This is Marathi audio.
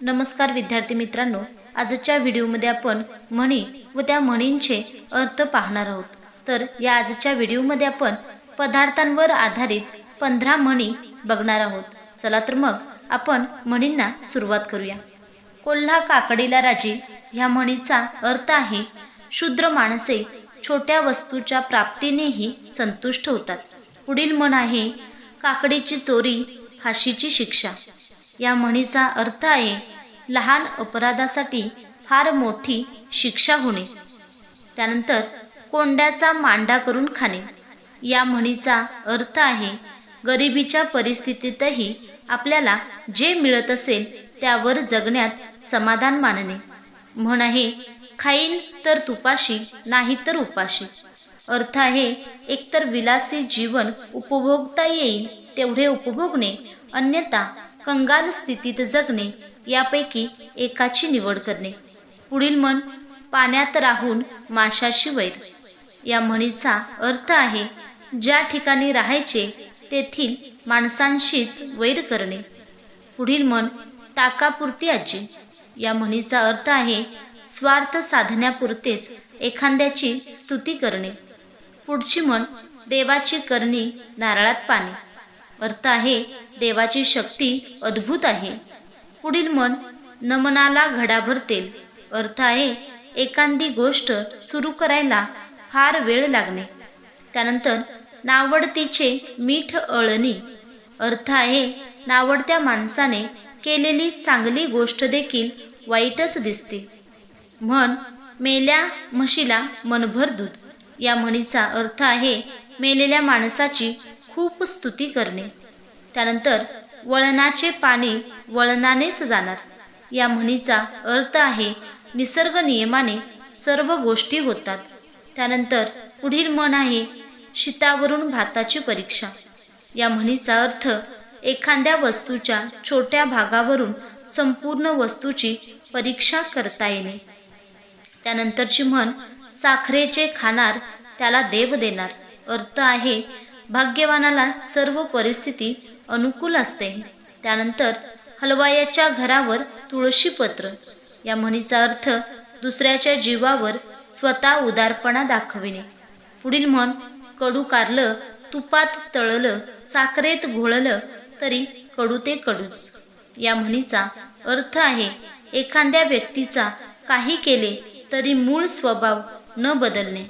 नमस्कार विद्यार्थी मित्रांनो आजच्या व्हिडिओमध्ये आपण म्हणी व त्या म्हणींचे अर्थ पाहणार आहोत. तर या आजच्या व्हिडिओमध्ये आपण पदार्थांवर आधारित पंधरा म्हणी बघणार आहोत. चला तर मग आपण म्हणींना सुरुवात करूया. कोल्हा काकडीला राजी ह्या म्हणीचा अर्थ आहे शूद्र माणसे छोट्या वस्तूच्या प्राप्तीनेही संतुष्ट होतात. पुढील म्हण आहे काकडीची चोरी फाशीची शिक्षा. या म्हणीचा अर्थ आहे लहान अपराधासाठी फार मोठी शिक्षा होणे. त्यानंतर कोंड्याचा मांडा करून खाणे. या म्हणीचा अर्थ आहे गरिबीच्या परिस्थितीतही आपल्याला जे मिळत असेल त्यावर जगण्यात समाधान मानणे. म्हण आहे खाईन तर तुपाशी नाही तर उपाशी. अर्थ आहे एकतर विलासी जीवन उपभोगता येईल तेवढे उपभोगणे अन्यथा कंगाल स्थितीत जगणे यापैकी एकाची निवड करणे. पुढील म्हण पाण्यात राहून माशाशी वैर. या म्हणीचा अर्थ आहे ज्या ठिकाणी राहायचे तेथील माणसांशीच वैर करणे. पुढील म्हण ताकापुरती आजी. या म्हणीचा अर्थ आहे स्वार्थ साधण्यापुरतेच एखाद्याची स्तुती करणे. पुढची म्हण देवाची करणी नारळात पाणी. अर्थ आहे देवाची शक्ती अद्भुत आहे. पुढील मन नमनाला घडा भरते अर्थ आहे एखादी गोष्ट सुरू करायला फार वेळ लागणे. त्यानंतर नावडतीचे मीठ अळणी. अर्थ आहे नावडत्या माणसाने केलेली चांगली गोष्ट देखील वाईटच दिसते. म्हण मेल्या म्हशीला मनभर दूध. या म्हणीचा अर्थ आहे मेलेल्या माणसाची खूप स्तुती करणे. त्यानंतर वळणाचे पाणी वळणानेच जाणार. या म्हणीचा अर्थ आहे निसर्ग नियमाने सर्व गोष्टी होतात. त्यानंतर पुढील म्हण आहे शीतावरून भाताची परीक्षा. या म्हणीचा अर्थ एखाद्या वस्तूच्या छोट्या भागावरून संपूर्ण वस्तूची परीक्षा करता येणे. त्यानंतरची म्हण साखरेचे खाणार त्याला देव देणार. अर्थ आहे भाग्यवानाला सर्व परिस्थिती अनुकूल असते. त्यानंतर हलवायाच्या घरावर तुळशीपत्र या म्हणीचा अर्थ दुसऱ्याच्या जीवावर स्वतः उदारपणा दाखविणे. पुढील म्हण कडू कारलं तुपात तळलं साखरेत घोळलं तरी कडू ते कडूच. या म्हणीचा अर्थ आहे एखाद्या व्यक्तीचा काही केले तरी मूळ स्वभाव न बदलणे.